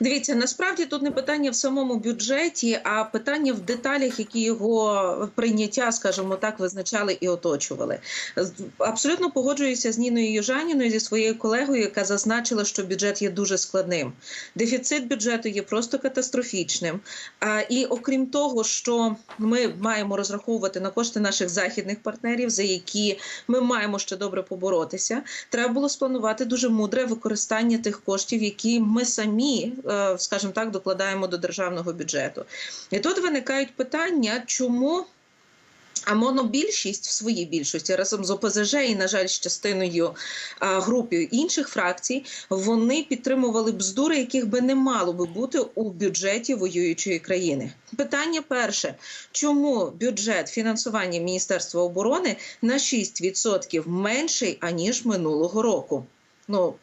Дивіться, насправді тут не питання в самому бюджеті, а питання в деталях, які його прийняття, скажімо так, визначали і оточували. Абсолютно погоджуюся з Ніною Южаніною зі своєю колегою, яка зазначила, що бюджет є дуже складним. Дефіцит бюджету є просто катастрофічним. А, і окрім того, що ми маємо розраховувати на кошти наших західних партнерів, за які ми маємо ще добре поборотися, треба було спланувати дуже мудре використання тих коштів, які ми самі, скажімо так, докладаємо до державного бюджету. І тут виникають питання, чому. А монобільшість в своїй більшості разом з ОПЗЖ і, на жаль, з частиною групи інших фракцій, вони підтримували бздури, яких би не мало би бути у бюджеті воюючої країни. Питання перше: чому бюджет фінансування Міністерства оборони на 6% менший аніж минулого року? Ну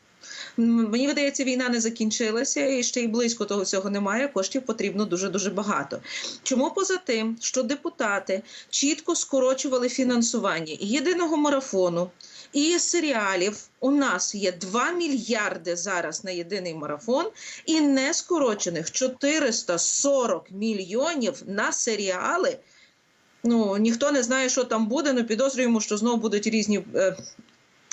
Мені видається, війна не закінчилася, і ще й близько того всього немає. Коштів потрібно дуже дуже багато. Чому поза тим, що депутати чітко скорочували фінансування єдиного марафону і серіалів? У нас є 2 мільярди зараз на єдиний марафон, і не скорочених 440 мільйонів на серіали. Ну ніхто не знає, що там буде. але підозрюємо, що знову будуть різні. е,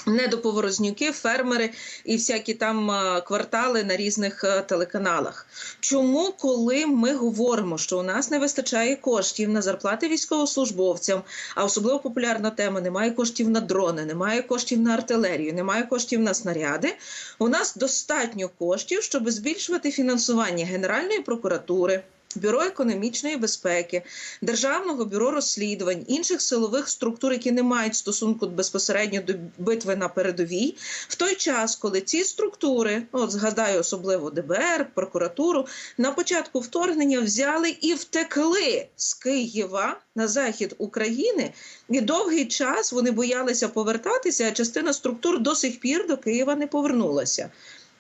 Недоповорознюки, фермери і всякі там квартали на різних е, телеканалах. Чому, коли ми говоримо, що у нас не вистачає коштів на зарплати військовослужбовцям, а особливо популярна тема немає коштів на дрони, немає коштів на артилерію, немає коштів на снаряди. У нас достатньо коштів, щоб збільшувати фінансування Генеральної прокуратури. Бюро економічної безпеки, Державного бюро розслідувань, інших силових структур, які не мають стосунку безпосередньо до битви на передовій, в той час, коли ці структури, ну, от згадаю особливо ДБР, прокуратуру, на початку вторгнення взяли і втекли з Києва на захід України, і довгий час вони боялися повертатися, а частина структур до сих пір до Києва не повернулася.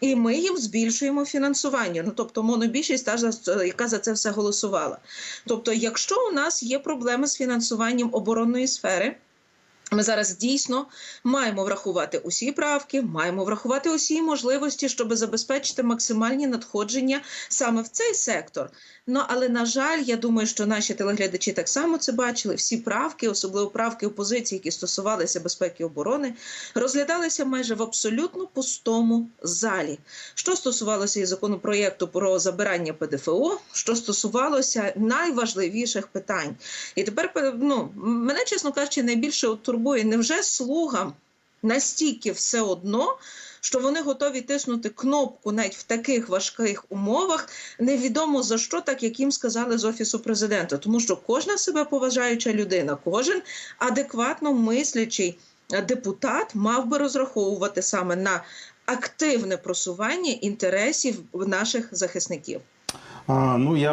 І ми їм збільшуємо фінансування. Ну тобто монобільшість та яка за це все голосувала. Тобто, якщо у нас є проблеми з фінансуванням оборонної сфери. Ми зараз дійсно маємо врахувати усі правки, маємо врахувати усі можливості, щоб забезпечити максимальні надходження саме в цей сектор. Ну але на жаль, я думаю, що наші телеглядачі так само це бачили. Всі правки, особливо правки опозиції, які стосувалися безпеки і оборони, розглядалися майже в абсолютно пустому залі. Що стосувалося і законопроєкту про забирання ПДФО, що стосувалося найважливіших питань. І тепер ну, мене, чесно кажучи, найбільше от турбує, невже слугам настільки все одно, що вони готові тиснути кнопку навіть в таких важких умовах, невідомо за що, так як їм сказали з офісу президента, тому що кожна себе поважаюча людина, кожен адекватно мислячий е, депутат мав би розраховувати саме на активне просування інтересів наших захисників. А, ну я